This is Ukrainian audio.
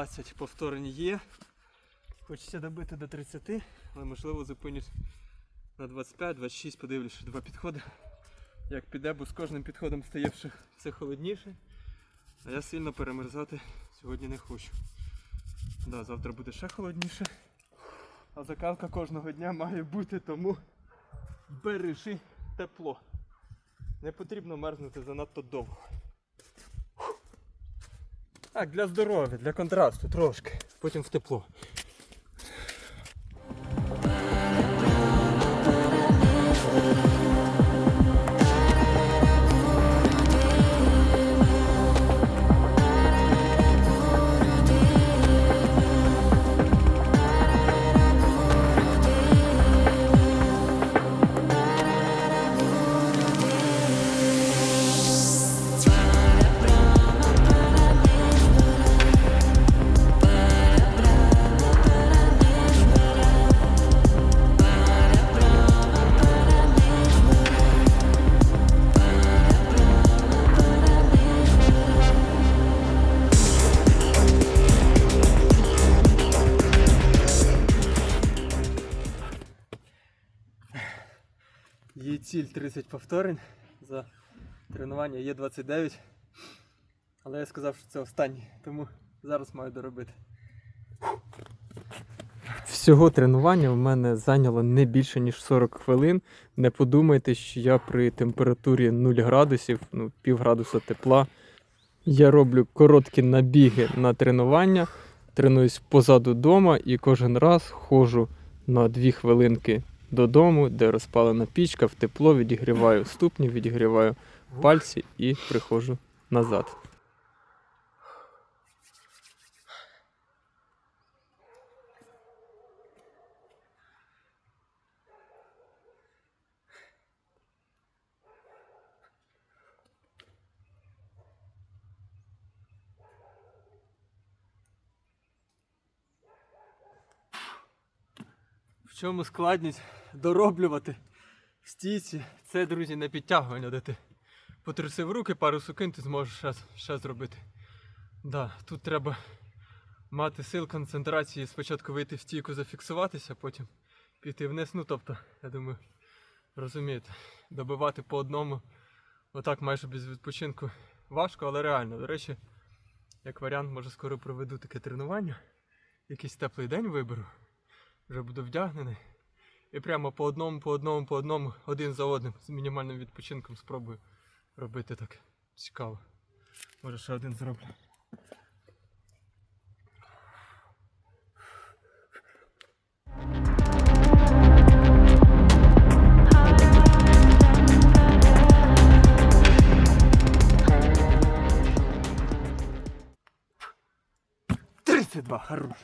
20 повторень є. Хочеться добити до 30, але можливо зупинюсь на 25-26, подивлюсь, два підходи. Як піде, бо з кожним підходом стає все холодніше. А я сильно перемерзати сьогодні не хочу. Да, завтра буде ще холодніше. А закалка кожного дня має бути, тому бережи тепло. Не потрібно мерзнути занадто довго. Так, для здоров'я, для контрасту трошки. Потім в тепло. Ціль 30 повторень за тренування, є 29. Але я сказав, що це останній, тому зараз маю доробити. Всього тренування в мене зайняло не більше ніж 40 хвилин. Не подумайте, що я при температурі 0 градусів, ну пів градуса тепла. Я роблю короткі набіги на тренування, тренуюсь позаду дома і кожен раз ходжу на 2 хвилинки додому, де розпалена пічка, в тепло відігріваю ступні, відігріваю пальці і приходжу назад. Чому складність дороблювати в стійці? Це, друзі, не підтягування, де ти потрусив руки, пару сукин, ти зможеш ще, зробити. Да, тут треба мати сил концентрації, спочатку вийти в стійку, зафіксуватися, потім піти вниз. Ну тобто, я думаю, розумієте, добивати по одному, отак майже без відпочинку важко, але реально. До речі, як варіант, може скоро проведу таке тренування. Якийсь теплий день виберу вже буду вдягнений. І прямо по одному, по одному, по одному, один за одним, з мінімальним відпочинком спробую робити так цікаво. Може ще один зроблю. Тридцять два, хорош.